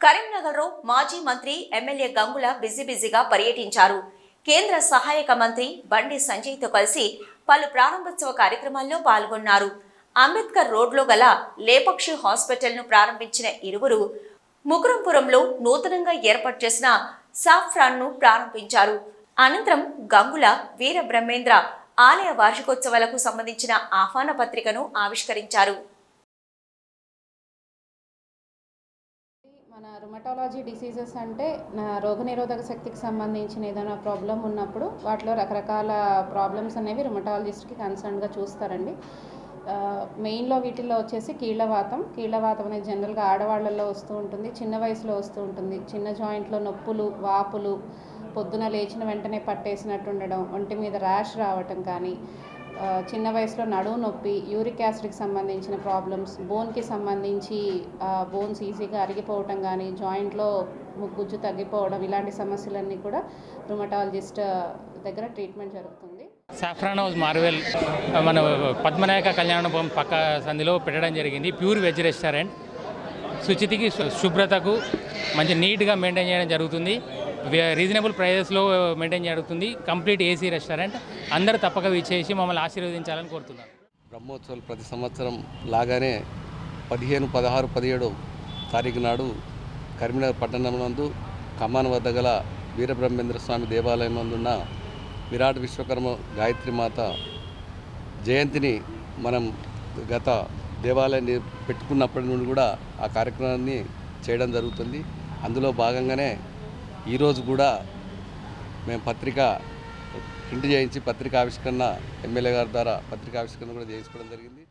కరీంనగర్లో మాజీ మంత్రి ఎమ్మెల్యే గంగుల బిజీ బిజీగా పర్యటించారు. కేంద్ర సహాయక మంత్రి బండి సంజయ్తో కలిసి పలు ప్రారంభోత్సవ కార్యక్రమాల్లో పాల్గొన్నారు. అంబేద్కర్ రోడ్లో గల లేపక్షి హాస్పిటల్ను ప్రారంభించిన ఇరువురు ముకురంపురంలో నూతనంగా ఏర్పాటు చేసిన సాఫ్రాన్ను ప్రారంభించారు. అనంతరం గంగుల వీర బ్రహ్మేంద్ర ఆలయ వార్షికోత్సవాలకు సంబంధించిన ఆహ్వాన పత్రికను ఆవిష్కరించారు. మన రుమటాలజీ డిసీజెస్ అంటే నా రోగనిరోధక శక్తికి సంబంధించిన ఏదైనా ప్రాబ్లం ఉన్నప్పుడు వాటిలో రకరకాల ప్రాబ్లమ్స్ అనేవి రుమటాలజిస్ట్కి కన్సర్న్గా చూస్తారండి. మెయిన్లో వీటిల్లో వచ్చేసి కీళ్ళవాతం కీళ్ళవాతం అనేది జనరల్గా ఆడవాళ్ళల్లో వస్తూ ఉంటుంది చిన్న వయసులో వస్తూ ఉంటుంది. చిన్న జాయింట్లో నొప్పులు వాపులు పొద్దున లేచిన వెంటనే పట్టేసినట్టు ఉండడం ఒంటి మీద ర్యాష్ రావటం కానీ చిన్న వయసులో నడువు నొప్పి యూరిక్ యాసిడ్కి సంబంధించిన ప్రాబ్లమ్స్ బోన్కి సంబంధించి బోన్స్ ఈజీగా అరిగిపోవటం కానీ జాయింట్లో గుజ్జు తగ్గిపోవడం ఇలాంటి సమస్యలన్నీ కూడా రుమటాలజిస్ట్ దగ్గర ట్రీట్మెంట్ జరుగుతుంది. సాఫ్రాన్ హౌస్ మార్వెల్ మన పద్మనాయక కళ్యాణ పక్క సంధిలో పెట్టడం జరిగింది. Pure veg restaurant. శుచితికి శుభ్రతకు మంచి నీట్గా మెయింటైన్ చేయడం జరుగుతుంది. రీజనబుల్ ప్రైజెస్లో మెయింటైన్ జరుగుతుంది. కంప్లీట్ ఏసీ రెస్టారెంట్ అందరూ తప్పక విచ్చేసి మమ్మల్ని ఆశీర్వదించాలని కోరుతున్నాను బ్రహ్మోత్సవాలు ప్రతి సంవత్సరం లాగానే పదిహేను పదహారు పదిహేడు తారీఖు నాడు కరీంనగర్ పట్టణంనందు కమాన్ వద్ద గల వీరబ్రహ్మేంద్ర స్వామి దేవాలయం నందున్న విరాట్ విశ్వకర్మ గాయత్రి మాత జయంతిని మనం గత దేవాలయాన్ని పెట్టుకున్నప్పటి నుండి కూడా ఆ కార్యక్రమాన్ని చేయడం జరుగుతుంది. అందులో భాగంగానే ఈరోజు కూడా మేము పత్రిక ప్రింట్ చేయించి పత్రిక ఆవిష్కరణ ఎమ్మెల్యే గారి ద్వారా పత్రిక ఆవిష్కరణ కూడా చేయించుకోవడం జరిగింది.